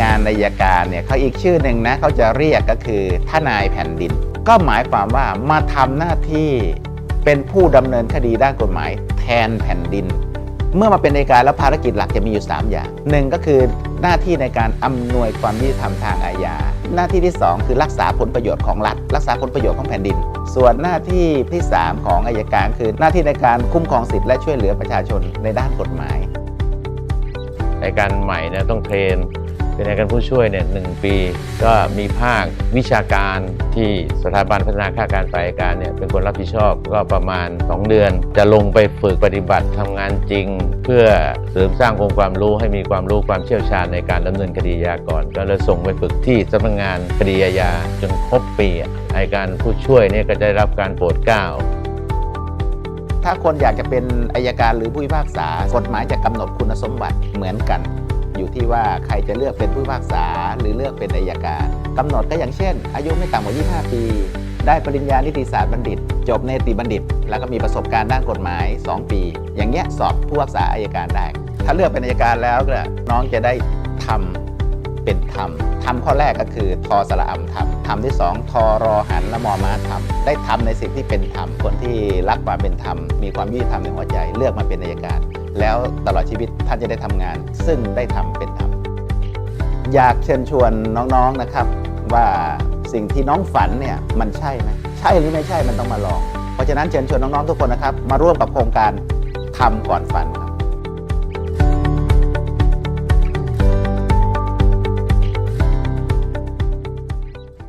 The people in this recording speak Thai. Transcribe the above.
งานอัยการเนี่ยเขาอีกชื่อหนึ่งนะเขาจะเรียกก็คือทนายแผ่นดิน ก็หมายความว่ามาทำหน้าที่เป็นผู้ดำเนินคดีด้านกฎหมายแทนแผ่นดิน เมื่อมาเป็นอัยการแล้วภารกิจหลักจะมีอยู่ 3 อย่างหนึ่งก็คือหน้าที่ในการอำนวยความยุติธรรมทางอาญาหน้าที่ที่ 2 คือรักษาผลประโยชน์ของรัฐ รักษาผลประโยชน์ของแผ่นดิน ส่วนหน้าที่ที่ 3 ของอายการคือหน้าที่ในการคุ้มครองสิทธิและช่วยเหลือประชาชนในด้านกฎหมายในการใหม่เนี่ยต้องเทรน เป็นในการผู้ช่วยเนี่ยหนึ่งปี ก็มีภาควิชาการที่สถาบันพัฒนาข้าการฝ่ายการเนี่ยเป็นคนรับผิดชอบก็ประมาณ 2 เดือน จะลงไปฝึกปฏิบัติทำงานจริง เพื่อเสริมสร้างองค์ความรู้ให้มีความรู้ความเชี่ยวชาญในการดำเนินคดีอาก่อน ก็เลยส่งไปฝึกที่สำนักงานคดีอาญาจนครบปีอะอัยการผู้ช่วยเนี่ยก็ได้รับการโปรดเกล้าถ้าคนอยากจะเป็นอายการหรือผู้พิพากษากฎหมายจะกำหนดคุณสมบัติเหมือนกัน อยู่ที่ว่าใครจะเลือกเป็นผู้พิพากษาหรือเลือกเป็นอายการกำหนดก็อย่างเช่น อายุไม่ต่ำกว่า 25 ปี ได้ปริญญานิติศาสตร์บัณฑิต จบเนติบัณฑิต แล้วก็มีประสบการณ์ด้านกฎหมาย 2 ปี อย่างเงี้ยสอบผู้พิพากษาอายการได้ ถ้าเลือกเป็นอายการแล้วก็น้องจะได้ทำเป็นธรรมทำข้อแรกก็คือทอสระอำทำทำที่สองทอรอหันและมอมาทำได้ทำในสิ่งที่เป็นธรรมคนที่รักความเป็นธรรมมีความยุติธรรมในหัวใจ เลือกมาเป็นอายการแล้วตลอดชีวิตท่านจะได้ทำงาน ซึ่งได้ทำเป็นธรรมอยากเชิญชวนน้องๆนะครับ ว่าสิ่งที่น้องฝันเนี่ยมันใช่ไหมใช่หรือไม่ใช่มันต้องมาลอง เพราะฉะนั้นเชิญชวนน้องๆทุกคนนะครับ มาร่วมกับโครงการทำก่อนฝันครับ